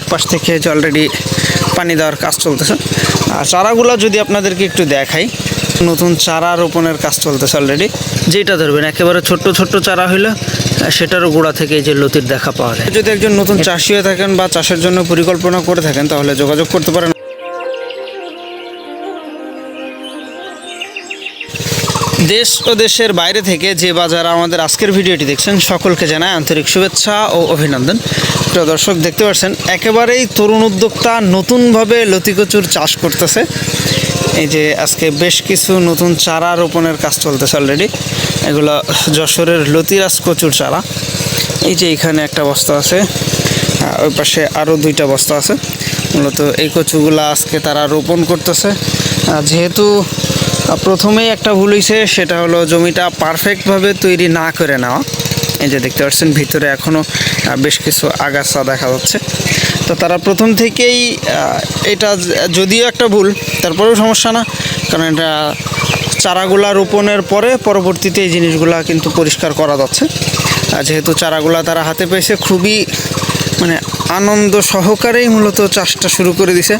এক পাশ থেকে যে অলরেডি পানি দেওয়ার কাজ চলতেছে। আর চারাগুলো যদি আপনাদেরকে একটু দেখাই, নতুন চারা রোপণের কাজ চলতেছে অলরেডি যেটা ধরবেন, একেবারে ছোট্ট ছোট্ট চারা হইলে সেটারও গোড়া থেকে যে লতির দেখা পাওয়া যায়। যদি একজন নতুন চাষি হয়ে থাকেন বা চাষের জন্য পরিকল্পনা করে থাকেন, তাহলে যোগাযোগ করতে পারেন। দেশ ও দেশের বাইরে থেকে যে বাজার আমাদের আজকের ভিডিওটি দেখছেন, সকলকে জানায় আন্তরিক শুভেচ্ছা ও অভিনন্দন। প্রিয় দর্শক, দেখতে পাচ্ছেন, একেবারেই তরুণ উদ্যোক্তা নতুনভাবে লতিকচুর চাষ করতেছে। এই যে আজকে বেশ কিছু নতুন চারা রোপণের কাজ চলতেছে অলরেডি এগুলো যশোরের লতিরাজ কচুর চারা। এই যে এখানে একটা বস্তা আছে ওই পাশে আরও দুইটা বস্তা আছে। মূলত এই কচুগুলো আজকে তারা রোপণ করতেছে। যেহেতু প্রথমেই একটা ভুল হয়েছে সেটা হলো জমিটা পারফেক্টভাবে তৈরি না করে নেওয়া। এই যে দেখতে পাচ্ছেন, ভিতরে এখনও বেশ কিছু আগাছা দেখা যাচ্ছে। তো তারা প্রথম থেকেই এটা যদিও একটা ভুল, তারপরেও সমস্যা না, কারণ এটা চারাগুলা রোপণের পরে পরবর্তীতে এই জিনিসগুলা কিন্তু পরিষ্কার করা যাচ্ছে। আর যেহেতু চারাগুলা তারা হাতে পেয়েছে, খুবই মানে আনন্দ সহকারেই মূলত চাষটা শুরু করে দিছে।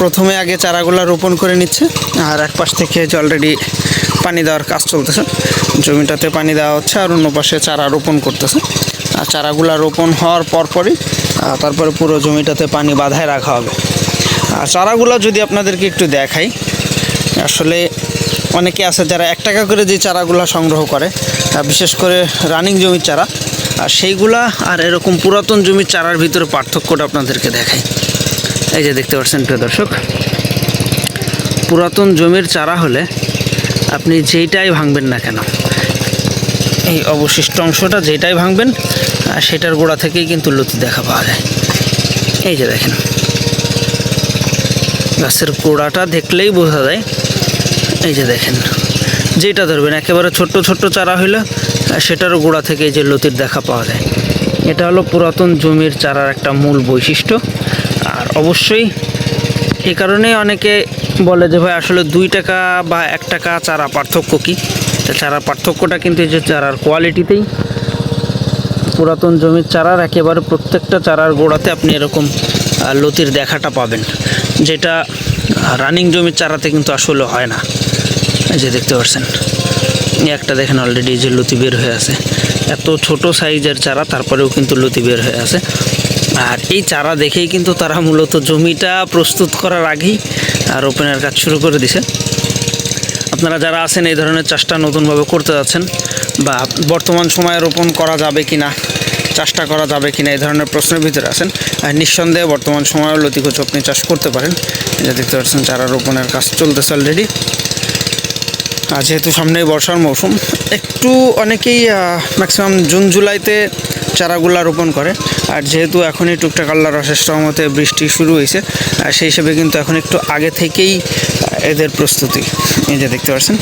প্রথমে আগে চারাগুলা রোপণ করে নিচ্ছে, আর এক পাশ থেকে অলরেডি পানি দেওয়ার কাজ চলতেছে, জমিটাতে পানি দেওয়া হচ্ছে আর অন্য পাশে চারা রোপণ করতেছে। আর চারাগুলা রোপণ হওয়ার পরপরই তারপরে পুরো জমিটাতে পানি বাধায় রাখা হবে। আর চারাগুলা যদি আপনাদেরকে একটু দেখাই, আসলে অনেকে আছে যারা এক টাকা করে যে চারাগুলো সংগ্রহ করে বিশেষ করে রানিং জমির চারা। আর সেইগুলা আর এরকম পুরাতন জমির চারার ভিতরে পার্থক্যটা আপনাদেরকে দেখাই। এই যে দেখতে পাচ্ছেন প্রিয় দর্শক, পুরাতন জমির চারা হলে আপনি যেইটাই ভাঙবেন না কেন, এই অবশিষ্ট অংশটা যেটাই ভাঙবেন সেটার গোড়া থেকেই কিন্তু লতি দেখা পাওয়া যায়। এই যে দেখেন, গাছের গোড়াটা দেখলেই বোঝা যায়। এই যে দেখেন যেটা ধরবেন, একেবারে ছোট্ট ছোট্ট চারা হইলে সেটারও গোড়া থেকে এই যে লতির দেখা পাওয়া যায়। এটা হলো পুরাতন জমির চারার একটা মূল বৈশিষ্ট্য। আর অবশ্যই এ কারণেই অনেকে বলে যে, ভাই, আসলে দুই টাকা বা এক টাকা চারা পার্থক্য কী? তা চারার পার্থক্যটা কিন্তু এই যে চারার কোয়ালিটিতেই। পুরাতন জমির চারার একেবারে প্রত্যেকটা চারার গোড়াতে আপনি এরকম লতির দেখাটা পাবেন, যেটা রানিং জমির চারাতে কিন্তু আসলে হয় না। এই যে দেখতে পাচ্ছেন। একটা দেখেন অলরেডি যে লতি বের হয়ে আছে। এত ছোট সাইজের চারা, তারপরেও কিন্তু লতি বের হয়ে আছে। আর এই চারা দেখেই কিন্তু তারা মূলত জমিটা প্রস্তুত করার আগেই আর রোপণের কাজ শুরু করে দিছে। আপনারা যারা আছেন, এই ধরনের চাষটা নতুনভাবে করতে যাচ্ছেন বা বর্তমান সময়ে রোপণ করা যাবে কি না চাষটা করা যাবে কি না এই ধরনের প্রশ্নের ভিতরে আছেন নিঃসন্দেহে বর্তমান সময়েও লতিকচু আপনি চাষ করতে পারেন। যে দেখতে পাচ্ছেন, চারা রোপণের কাজ চলতেছে অলরেডি আর যেহেতু সামনেই বর্ষার মৌসুম, একটু অনেকেই ম্যাক্সিমাম জুন, জুলাইতে চারাগুলা রোপণ করে। আর যেহেতু এখনই টুকটাক আল্লাহ রসের সহমতে বৃষ্টি শুরু হয়েছে, আর সেই হিসেবে কিন্তু এখন একটু আগে থেকেই এদের প্রস্তুতি। এই যে দেখতে পাচ্ছেন।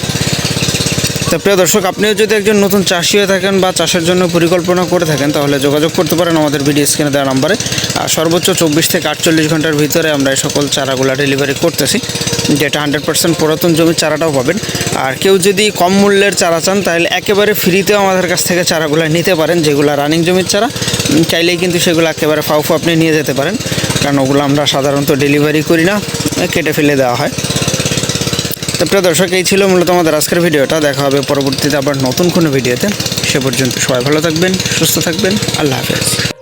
তো প্রিয় দর্শক, আপনিও যদি একজন নতুন চাষি হয়ে থাকেন বা চাষের জন্য পরিকল্পনা করে থাকেন, তাহলে যোগাযোগ করতে পারেন আমাদের ভিডিও স্ক্রিনে দেওয়া নাম্বারে। আর সর্বোচ্চ চব্বিশ থেকে আটচল্লিশ ঘণ্টার ভিতরে আমরা এই সকল চারাগুলা ডেলিভারি করতেছি। যেটা হান্ড্রেড পার্সেন্ট পুরাতন জমির চারাটাও পাবেন। আর কেউ যদি কম মূল্যের চারা চান, তাহলে একেবারে ফ্রিতেও আমাদের কাছ থেকে চারাগুলো নিতে পারেন, যেগুলো রানিং জমির চারা। চাইলেই কিন্তু সেগুলো একেবারে ফাউফু আপনি নিয়ে যেতে পারেন। কারণ ওগুলো আমরা সাধারণত ডেলিভারি করি না কেটে ফেলে দেওয়া হয়। তো প্রিয় দর্শক, এই ছিল মূলত আমাদের আজকের ভিডিওটা। দেখা হবে পরবর্তীতে আবার নতুন কোনো ভিডিওতে। সে পর্যন্ত সবাই ভালো থাকবেন, সুস্থ থাকবেন। আল্লাহ হাফেজ।